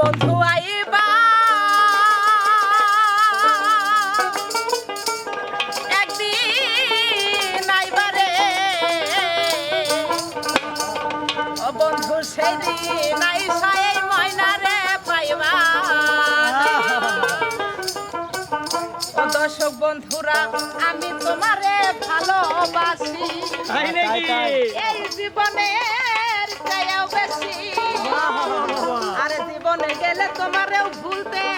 বন্ধু আইবা। একদিন আইবারে ও বন্ধু সেই দিন আইসা এই ময়নারে পাইবা। ও দর্শক বন্ধুরা আমি তোমারে ভালোবাসি। এই জীবনের চেয়েও বেশি। আরে জীবনে গেলে তোমারেও ভুলতে